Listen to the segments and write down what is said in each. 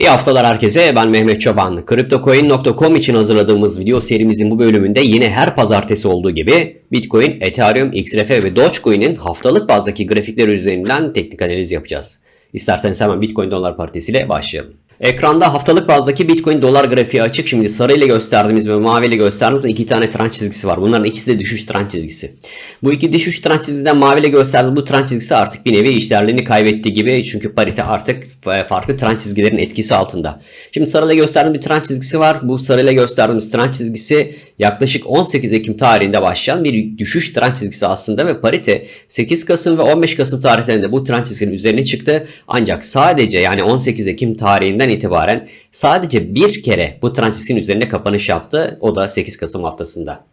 İyi haftalar herkese. Ben Mehmet Çoban. CryptoCoin.com için hazırladığımız video serimizin bu bölümünde yine her pazartesi olduğu gibi Bitcoin, Ethereum, XRP ve Dogecoin'in haftalık bazdaki grafikler üzerinden teknik analiz yapacağız. İsterseniz hemen Bitcoin dolar partisiyle başlayalım. Ekranda haftalık bazdaki Bitcoin dolar grafiği açık. Şimdi sarı ile gösterdiğimiz ve mavi ile gösterdiğimiz iki tane trend çizgisi var. Bunların ikisi de düşüş trend çizgisi. Bu iki düşüş trend çizgisinden mavi ile gösterdiğimiz bu trend çizgisi artık bir nevi işlerliğini kaybetti gibi. Çünkü parite artık farklı trend çizgilerin etkisi altında. Şimdi sarı ile gösterdiğimiz bir trend çizgisi var. Bu sarı ile gösterdiğimiz trend çizgisi yaklaşık 18 Ekim tarihinde başlayan bir düşüş trend çizgisi aslında ve parite 8 Kasım ve 15 Kasım tarihlerinde bu trend çizginin üzerine çıktı. Ancak sadece yani 18 Ekim tarihinden itibaren sadece bir kere bu trend çizginin üzerinde kapanış yaptı. O da 8 Kasım haftasında.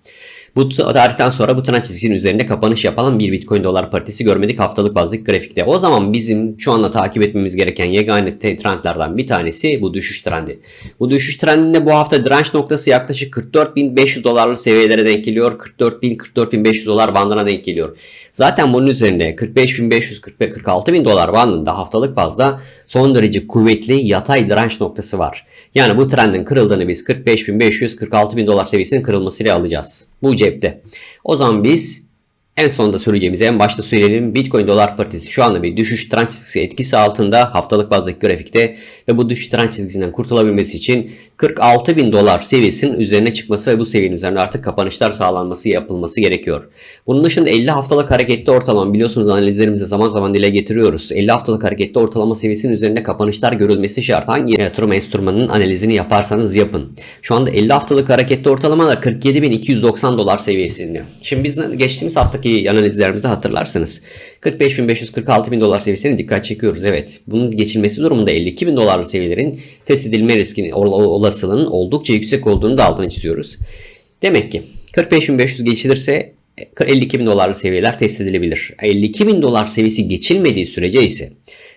Bu tarihten sonra bu trend çizgisinin üzerinde kapanış yapan bir Bitcoin dolar paritesi görmedik haftalık bazlık grafikte. O zaman bizim şu anda takip etmemiz gereken yegane trendlerden bir tanesi bu düşüş trendi. Bu düşüş trendinde bu hafta direnç noktası yaklaşık 44.500 dolarlı seviyelere denk geliyor. 44.000-44.500 dolar bandına denk geliyor. Zaten bunun üzerinde 45.500-46.000 dolar bandında haftalık bazda son derece kuvvetli yatay direnç noktası var. Yani bu trendin kırıldığını biz 45.500-46.000 dolar seviyesinin kırılmasıyla alacağız. Bu cepte. O zaman biz en sonunda söyleyeceğimizi en başta söyleyelim. Bitcoin dolar paritesi şu anda bir düşüş trend çizgisi etkisi altında haftalık bazdaki grafikte ve bu düşüş trend çizgisinden kurtulabilmesi için 46 bin dolar seviyesinin üzerine çıkması ve bu seviyenin üzerine artık kapanışlar sağlanması yapılması gerekiyor. Bunun dışında 50 haftalık hareketli ortalama biliyorsunuz analizlerimizde zaman zaman dile getiriyoruz. 50 haftalık hareketli ortalama seviyesinin üzerinde kapanışlar görülmesi şart. Hangi yatırım enstrümanının analizini yaparsanız yapın. Şu anda 50 haftalık hareketli ortalama da 47.290 dolar seviyesinde. Şimdi biz geçtiğimiz haftaki analizlerimizde hatırlarsınız. 45.500-46.000 dolar seviyesine dikkat çekiyoruz. Evet. Bunun geçilmesi durumunda 52.000 dolarlı seviyelerin test edilme riskini olasılığının oldukça yüksek olduğunu da altını çiziyoruz. Demek ki 45.500 geçilirse 52 bin dolarlı seviyeler test edilebilir. 52 bin dolar seviyesi geçilmediği sürece ise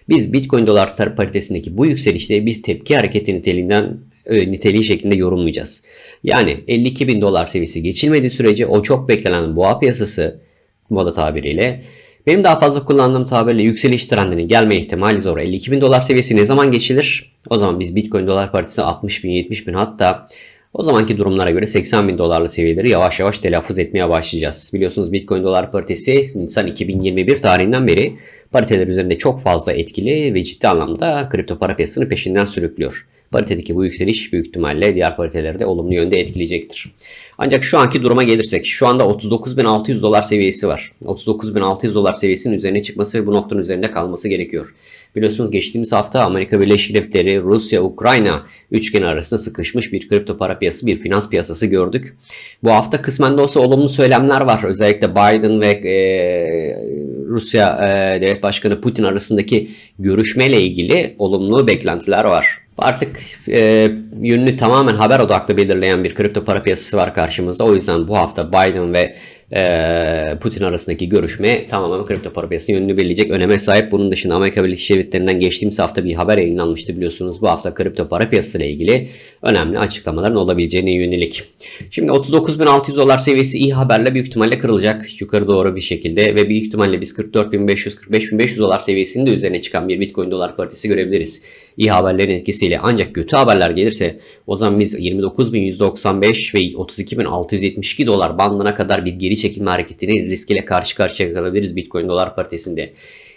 biz Bitcoin dolar paritesindeki bu yükselişte bir tepki hareketi niteliğinden e, niteliği şeklinde yorumlayacağız. Yani 52 bin dolar seviyesi geçilmediği sürece o çok beklenen boğa piyasası moda tabiriyle benim daha fazla kullandığım tabirle yükseliş trendinin gelme ihtimali zor. 52 bin dolar seviyesi ne zaman geçilir? O zaman biz Bitcoin dolar partisi 60 bin 70 bin hatta o zamanki durumlara göre 80 bin dolarlı seviyeleri yavaş yavaş telaffuz etmeye başlayacağız. Biliyorsunuz Bitcoin dolar paritesi Nisan 2021 tarihinden beri pariteler üzerinde çok fazla etkili ve ciddi anlamda kripto para piyasasını peşinden sürüklüyor. Paritedeki bu yükseliş büyük ihtimalle diğer pariteleri de olumlu yönde etkileyecektir. Ancak şu anki duruma gelirsek şu anda 39.600 dolar seviyesi var. 39.600 dolar seviyesinin üzerine çıkması ve bu noktanın üzerinde kalması gerekiyor. Biliyorsunuz geçtiğimiz hafta Amerika Birleşik Devletleri, Rusya, Ukrayna üçgeni arasında sıkışmış bir kripto para piyasası, bir finans piyasası gördük. Bu hafta kısmen de olsa olumlu söylemler var. Özellikle Biden ve e, Rusya e, Devlet Başkanı Putin arasındaki görüşmeyle ilgili olumlu beklentiler var. Artık e, yönünü tamamen haber odaklı belirleyen bir kripto para piyasası var karşımızda. O yüzden bu hafta Biden ve Putin arasındaki görüşme tamamen kripto para piyasasının yönünü belirleyecek öneme sahip. Bunun dışında Amerika Birleşik Devletleri'nden geçtiğimiz hafta bir haber yayınlanmıştı biliyorsunuz. Bu hafta kripto para piyasası ile ilgili önemli açıklamaların olabileceğine yönelik. Şimdi 39.600 dolar seviyesi iyi haberle büyük ihtimalle kırılacak yukarı doğru bir şekilde ve büyük ihtimalle biz 44.500-45.500 dolar seviyesinde üzerine çıkan bir Bitcoin dolar paritesi görebiliriz. İyi haberlerin etkisiyle ancak kötü haberler gelirse o zaman biz 29.195 ve 32.672 dolar bandına kadar bir geri çekilme hareketini riskiyle karşı karşıya kalabiliriz Bitcoin dolar paritesinde.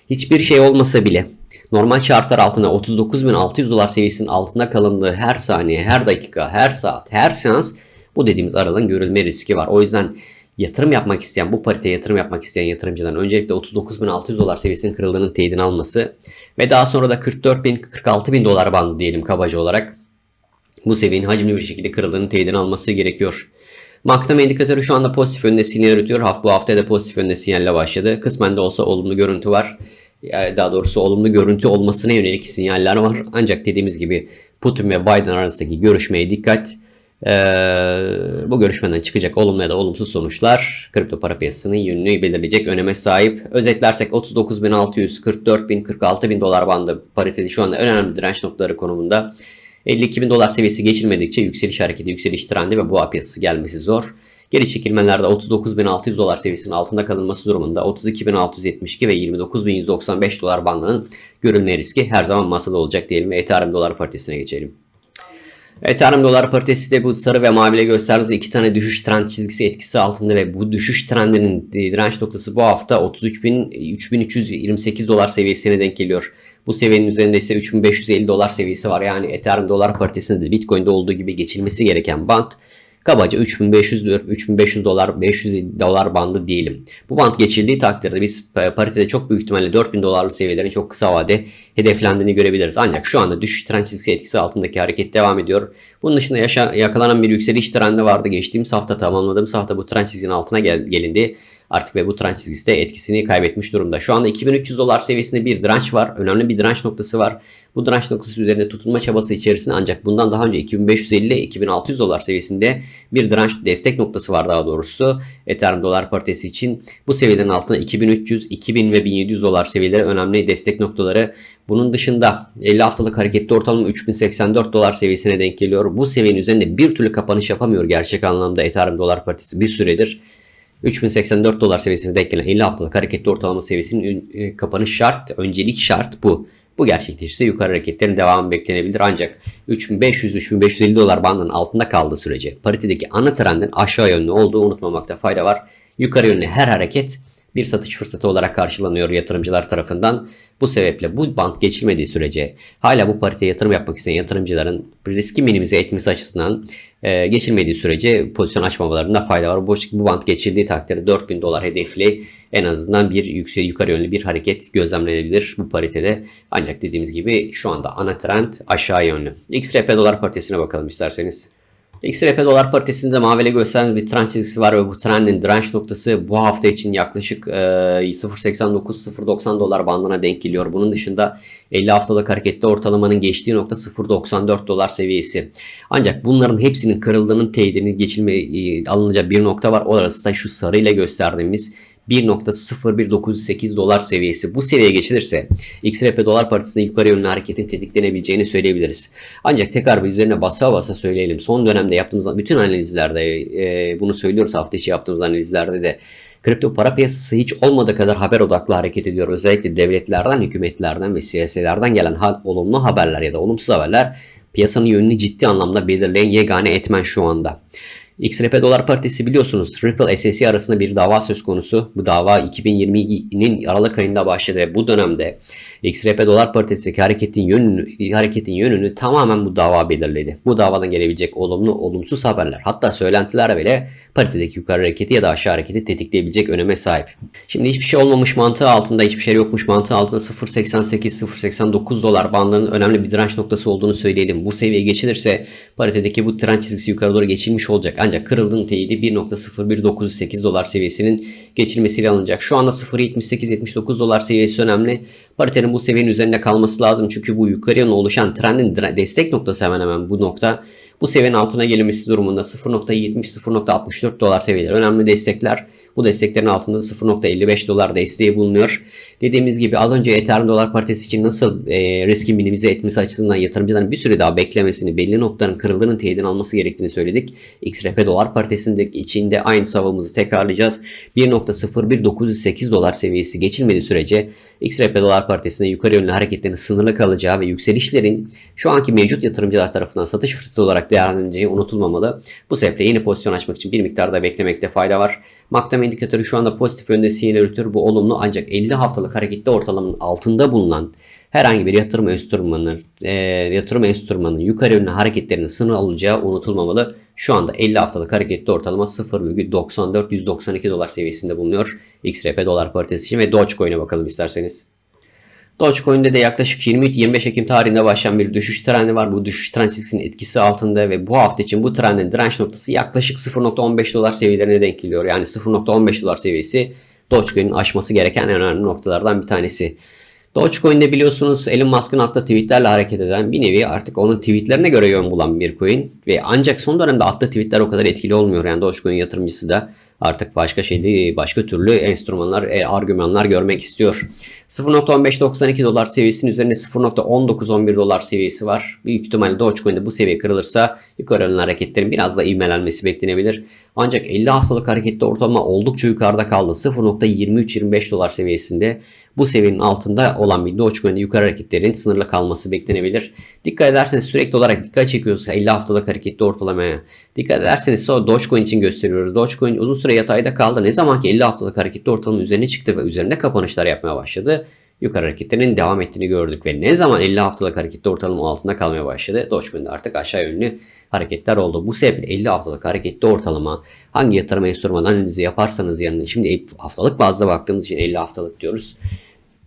Hiçbir şey olmasa bile normal şartlar altında 39.600 dolar seviyesinin altında kalındığı her saniye, her dakika, her saat, her seans bu dediğimiz aralığın görülme riski var. O yüzden yatırım yapmak isteyen, bu pariteye yatırım yapmak isteyen yatırımcıların öncelikle 39.600 dolar seviyesinin kırıldığının teyidini alması ve daha sonra da 44.000-46.000 dolar bandı diyelim kabaca olarak bu seviyenin hacimli bir şekilde kırıldığının teyidini alması gerekiyor. MACD indikatörü şu anda pozitif yönde sinyal üretiyor. Bu hafta da pozitif yönde sinyalle başladı. Kısmen de olsa olumlu görüntü var. Daha doğrusu olumlu görüntü olmasına yönelik sinyaller var. Ancak dediğimiz gibi Putin ve Biden arasındaki görüşmeye dikkat. Ee, bu görüşmeden çıkacak olumlu ya da olumsuz sonuçlar kripto para piyasasının yönünü belirleyecek öneme sahip. Özetlersek 39.600, 44.000, 46.000 dolar bandı paritesi şu anda önemli direnç noktaları konumunda. 52 bin dolar seviyesi geçilmedikçe yükseliş hareketi, yükseliş trendi ve boğa piyasası gelmesi zor. Geri çekilmelerde 39.600 dolar seviyesinin altında kalınması durumunda 32.672 ve 29.195 dolar bandının görülme riski her zaman masada olacak diyelim ve Ethereum dolar paritesine geçelim. Ethereum dolar paritesi de bu sarı ve maviyle gösterdiği iki tane düşüş trend çizgisi etkisi altında ve bu düşüş trendinin direnç noktası bu hafta 33.328 dolar seviyesine denk geliyor. Bu seviyenin üzerinde ise 3550 dolar seviyesi var. Yani Ethereum dolar paritesinde de Bitcoin'de olduğu gibi geçilmesi gereken band kabaca 3500 3500 dolar 500 dolar bandı diyelim. Bu band geçildiği takdirde biz paritede çok büyük ihtimalle 4000 dolarlı seviyelerin çok kısa vade hedeflendiğini görebiliriz. Ancak şu anda düşüş trend çizgisi etkisi altındaki hareket devam ediyor. Bunun dışında yaşa, yakalanan bir yükseliş trendi vardı. Geçtiğimiz hafta tamamladığımız hafta bu trend çizginin altına gel, gelindi. Artık ve bu trend çizgisi de etkisini kaybetmiş durumda. Şu anda 2300 dolar seviyesinde bir direnç var. Önemli bir direnç noktası var. Bu direnç noktası üzerinde tutunma çabası içerisinde ancak bundan daha önce 2550-2600 dolar seviyesinde bir direnç destek noktası var daha doğrusu. Ethereum dolar paritesi için bu seviyelerin altında 2300, 2000 ve 1700 dolar seviyeleri önemli destek noktaları. Bunun dışında 50 haftalık hareketli ortalama 3084 dolar seviyesine denk geliyor. Bu seviyenin üzerinde bir türlü kapanış yapamıyor gerçek anlamda Ethereum dolar paritesi bir süredir. 3084 dolar seviyesine denk gelen 50 haftalık hareketli ortalama seviyesinin e, kapanış şart, öncelik şart bu. Bu gerçekleşirse yukarı hareketlerin devamı beklenebilir ancak 3500-3550 dolar bandının altında kaldığı sürece paritedeki ana trendin aşağı yönlü olduğu unutmamakta fayda var. Yukarı yönlü her hareket bir satış fırsatı olarak karşılanıyor yatırımcılar tarafından. Bu sebeple bu band geçilmediği sürece hala bu pariteye yatırım yapmak isteyen yatırımcıların riski minimize etmesi açısından e, geçilmediği sürece pozisyon açmamalarında fayda var. Bu, bu band geçildiği takdirde 4000 dolar hedefli en azından bir yüksek yukarı yönlü bir hareket gözlemlenebilir bu paritede. Ancak dediğimiz gibi şu anda ana trend aşağı yönlü. XRP dolar paritesine bakalım isterseniz. XRP dolar paritesinde mavile gösteren bir trend çizgisi var ve bu trendin direnç noktası bu hafta için yaklaşık e, 0.89-0.90 dolar bandına denk geliyor. Bunun dışında 50 haftalık harekette ortalamanın geçtiği nokta 0.94 dolar seviyesi. Ancak bunların hepsinin kırıldığının teyidini geçilme alınacağı bir nokta var. Orası da şu sarıyla gösterdiğimiz 1.01908 dolar seviyesi bu seviyeye geçilirse XRP dolar paritesinde yukarı yönlü hareketin tetiklenebileceğini söyleyebiliriz. Ancak tekrar bir üzerine basa basa söyleyelim. Son dönemde yaptığımız bütün analizlerde e, bunu söylüyoruz hafta içi yaptığımız analizlerde de Kripto para piyasası hiç olmadığı kadar haber odaklı hareket ediyor. Özellikle devletlerden, hükümetlerden ve siyasilerden gelen ha olumlu haberler ya da olumsuz haberler piyasanın yönünü ciddi anlamda belirleyen yegane etmen şu anda. XRP Dolar Partisi biliyorsunuz Ripple SEC arasında bir dava söz konusu. Bu dava 2020'nin Aralık ayında başladı bu dönemde XRP Dolar Partisi'ndeki hareketin yönünü, hareketin yönünü tamamen bu dava belirledi. Bu davadan gelebilecek olumlu olumsuz haberler hatta söylentiler bile paritedeki yukarı hareketi ya da aşağı hareketi tetikleyebilecek öneme sahip. Şimdi hiçbir şey olmamış mantığı altında hiçbir şey yokmuş mantığı altında 0.88-0.89 dolar bandlarının önemli bir direnç noktası olduğunu söyleyelim. Bu seviye geçilirse paritedeki bu direnç çizgisi yukarı doğru geçilmiş olacak. Ancak kırıldığın teyidi 1.01908 dolar seviyesinin geçilmesiyle alınacak. Şu anda 0.78-79 dolar seviyesi önemli. Paritenin bu seviyenin üzerinde kalması lazım. Çünkü bu yukarıya oluşan trendin destek noktası hemen hemen bu nokta. Bu seviyenin altına gelinmesi durumunda 0.70-0.64 dolar seviyeleri önemli destekler. Bu desteklerin altında 0.55 dolar desteği bulunuyor. Dediğimiz gibi az önce Ethereum dolar paritesi için nasıl e, riski minimize etmesi açısından yatırımcıların bir süre daha beklemesini, belli noktaların kırıldığının teyidini alması gerektiğini söyledik. XRP dolar paritesindeki içinde aynı savımızı tekrarlayacağız. 1.01908 dolar seviyesi geçilmediği sürece XRP dolar paritesinde yukarı yönlü hareketlerin sınırlı kalacağı ve yükselişlerin şu anki mevcut yatırımcılar tarafından satış fırsatı olarak değerlendirileceği unutulmamalı. Bu sebeple yeni pozisyon açmak için bir miktarda beklemekte fayda var. MACD indikatörü şu anda pozitif yönde sinyal üretiyor. Bu olumlu ancak 50 haftalık hareketli ortalamanın altında bulunan herhangi bir yatırım enstrümanının e, yatırım enstrümanının yukarı yönlü hareketlerinin sınır alacağı unutulmamalı. Şu anda 50 haftalık hareketli ortalama 0,94-192 dolar seviyesinde bulunuyor. XRP dolar paritesi için ve Dogecoin'e bakalım isterseniz. Dogecoin'de de yaklaşık 23-25 Ekim tarihinde başlayan bir düşüş trendi var. Bu düşüş trend çizgisinin etkisi altında ve bu hafta için bu trendin direnç noktası yaklaşık 0.15 dolar seviyelerine denk geliyor. Yani 0.15 dolar seviyesi Dogecoin'in aşması gereken en önemli noktalardan bir tanesi. Dogecoin'de biliyorsunuz Elon Musk'ın attığı tweetlerle hareket eden bir nevi artık onun tweetlerine göre yön bulan bir coin. Ve ancak son dönemde attığı tweetler o kadar etkili olmuyor. Yani Dogecoin yatırımcısı da artık başka şey başka türlü enstrümanlar, e, argümanlar görmek istiyor. 0.1592 dolar seviyesinin üzerinde 0.1911 dolar seviyesi var. Büyük ihtimalle Dogecoin'de bu seviye kırılırsa yukarı yönlü hareketlerin biraz da ivmelenmesi beklenebilir. Ancak 50 haftalık harekette ortalama oldukça yukarıda kaldı. 0.2325 dolar seviyesinde bu seviyenin altında olan bir Dogecoin'de yukarı hareketlerin sınırlı kalması beklenebilir. Dikkat ederseniz sürekli olarak dikkat çekiyoruz 50 haftalık harekette ortalamaya. Dikkat ederseniz sonra Dogecoin için gösteriyoruz. Dogecoin uzun süre yatayda kaldı. Ne zaman ki 50 haftalık harekette ortalama üzerine çıktı ve üzerinde kapanışlar yapmaya başladı yukarı hareketlerinin devam ettiğini gördük ve ne zaman 50 haftalık harekette ortalama altında kalmaya başladı Dogecoin'de artık aşağı yönlü hareketler oldu. Bu sebeple 50 haftalık harekette ortalama hangi yatırım enstrümanı analizi yaparsanız yanına şimdi haftalık bazda baktığımız için 50 haftalık diyoruz.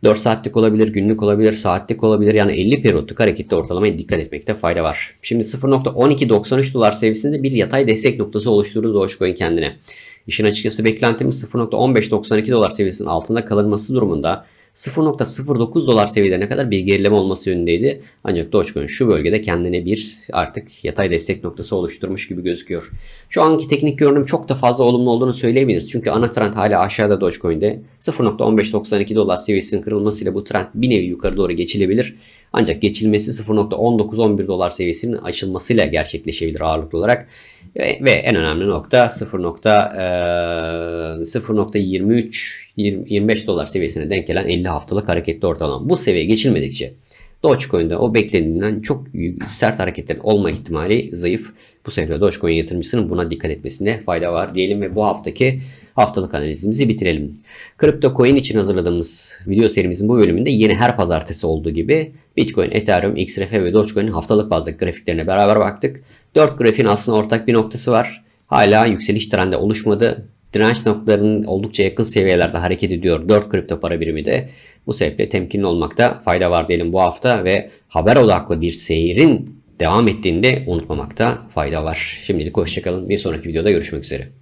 4 saatlik olabilir, günlük olabilir, saatlik olabilir. Yani 50 periyotluk harekette ortalamaya dikkat etmekte fayda var. Şimdi 0.1293 dolar seviyesinde bir yatay destek noktası oluşturdu Dogecoin kendine. İşin açıkçası beklentimiz 0.1592 dolar seviyesinin altında kalınması durumunda 0.09 dolar seviyelerine kadar bir gerileme olması yönündeydi. Ancak Dogecoin şu bölgede kendine bir artık yatay destek noktası oluşturmuş gibi gözüküyor. Şu anki teknik görünüm çok da fazla olumlu olduğunu söyleyebiliriz. Çünkü ana trend hala aşağıda Dogecoin'de. 0.1592 dolar seviyesinin kırılmasıyla bu trend bir nevi yukarı doğru geçilebilir. Ancak geçilmesi 0.19-11 dolar seviyesinin açılmasıyla gerçekleşebilir ağırlıklı olarak. Ve, en önemli nokta 0.23-25 dolar seviyesine denk gelen 50 haftalık hareketli ortalama. Bu seviye geçilmedikçe Dogecoin'de o beklediğinden çok sert hareketlerin olma ihtimali zayıf. Bu sebeple Dogecoin yatırımcısının buna dikkat etmesine fayda var diyelim ve bu haftaki haftalık analizimizi bitirelim. Kripto coin için hazırladığımız video serimizin bu bölümünde yine her pazartesi olduğu gibi Bitcoin, Ethereum, XRP ve Dogecoin'in haftalık bazdaki grafiklerine beraber baktık. 4 grafiğin aslında ortak bir noktası var. Hala yükseliş trendi oluşmadı. Direnç noktalarının oldukça yakın seviyelerde hareket ediyor 4 kripto para birimi de. Bu sebeple temkinli olmakta fayda var diyelim bu hafta ve haber odaklı bir seyrin devam ettiğinde unutmamakta fayda var. Şimdilik hoşçakalın. Bir sonraki videoda görüşmek üzere.